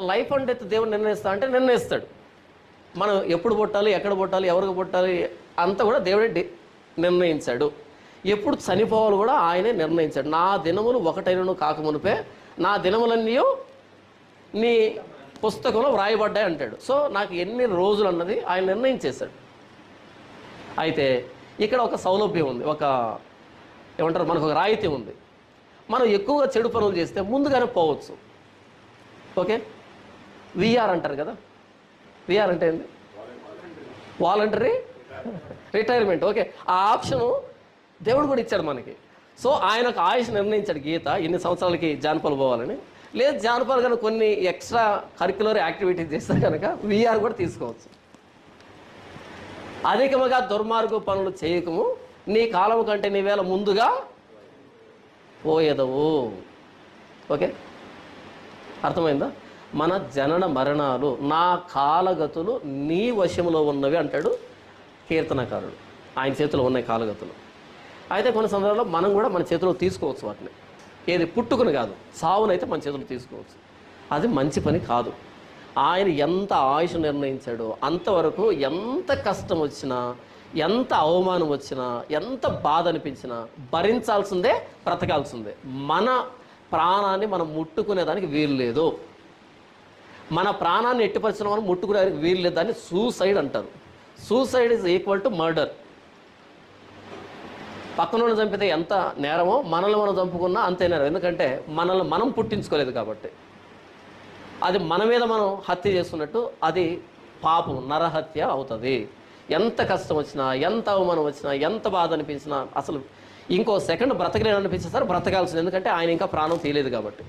Life and death దేవుడు నిర్ణయిస్తా అంటే నిర్ణయిస్తాడు. మనం ఎప్పుడు పుట్టాలి ఎక్కడ పుట్టాలి ఎవరికి పుట్టాలి అంతా కూడా దేవుడే నిర్ణయించాడు. ఎప్పుడు చనిపోవాలి కూడా ఆయనే నిర్ణయించాడు. నా దినములు ఒకటైనను కాకమునిపే నా దినములన్నీ నీ పుస్తకంలో వ్రాయబడ్డాయి అంటాడు. సో నాకు ఎన్ని రోజులు అన్నది ఆయన నిర్ణయించేశాడు. అయితే ఇక్కడ ఒక సౌలభ్యం ఉంది ఒక ఏమంటారు మనకు ఒక రాయితీ ఉంది. మనం ఎక్కువగా చెడు పనులు చేస్తే ముందుగానే పోవచ్చు. ఓకే? విఆర్ అంటారు కదా. విఆర్ అంటే ఏంది? వాలంటరీ రిటైర్మెంట్ ఓకే ఆ ఆప్షను దేవుడు కూడా ఇచ్చాడు మనకి. సో ఆయనకు ఆయుష్ నిర్ణయించాడు గీత ఇన్ని సంవత్సరాలకి జానపలు పోవాలని. లేదు జానపలు కనుక కొన్ని ఎక్స్ట్రా కరిక్యులర్ యాక్టివిటీస్ చేస్తే కనుక విఆర్ కూడా తీసుకోవచ్చు. అధికముగా దుర్మార్గ పనులు చేయకము. నీ కాలం కంటే నీ వేళ ముందుగా పోయేదవు. ఓకే అర్థమైందా? మన జనన మరణాలు నా కాలగతులు నీ వశంలో ఉన్నవి అంటాడు కీర్తనకారుడు. ఆయన చేతిలో ఉన్నాయి కాలగతులు. అయితే కొన్ని సందర్భాల్లో మనం కూడా మన చేతిలో తీసుకోవచ్చు వాటిని. ఏది పుట్టుకుని కాదు సావునైతే మన చేతిలో తీసుకోవచ్చు. అది మంచి పని కాదు. ఆయన ఎంత ఆయుష్ నిర్ణయించాడో అంతవరకు ఎంత కష్టం వచ్చినా ఎంత అవమానం వచ్చినా ఎంత బాధ అనిపించినా భరించాల్సిందే బ్రతకాల్సిందే. మన ప్రాణాన్ని మనం ముట్టుకునేదానికి వీలు లేదు. మన ప్రాణాన్ని ఎట్టిపరిచిన మనం ముట్టుకునే వీలు లేదు దాన్ని సూసైడ్ అంటారు. Suicide is equal to murder పక్కన చంపితే ఎంత నేరమో మనల్ని మనం చంపుకున్నా అంతే నేరం. ఎందుకంటే మనల్ని మనం పుట్టించుకోలేదు కాబట్టి. అది మన మీద మనం హత్య చేస్తున్నట్టు అది పాపం నరహత్య అవుతుంది. ఎంత కష్టం వచ్చినా ఎంత అవమానం వచ్చినా ఎంత బాధ అనిపించినా అసలు ఇంకో సెకండ్ బ్రతకలేని అనిపించినా సరే బ్రతకాల్సింది. ఎందుకంటే ఆయన ఇంకా ప్రాణం తీయలేదు కాబట్టి.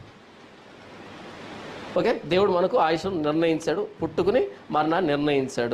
ఓకే? దేవుడు మనకు ఆయుష్ నిర్ణయించాడు పుట్టుకుని మరణాన్ని నిర్ణయించాడు.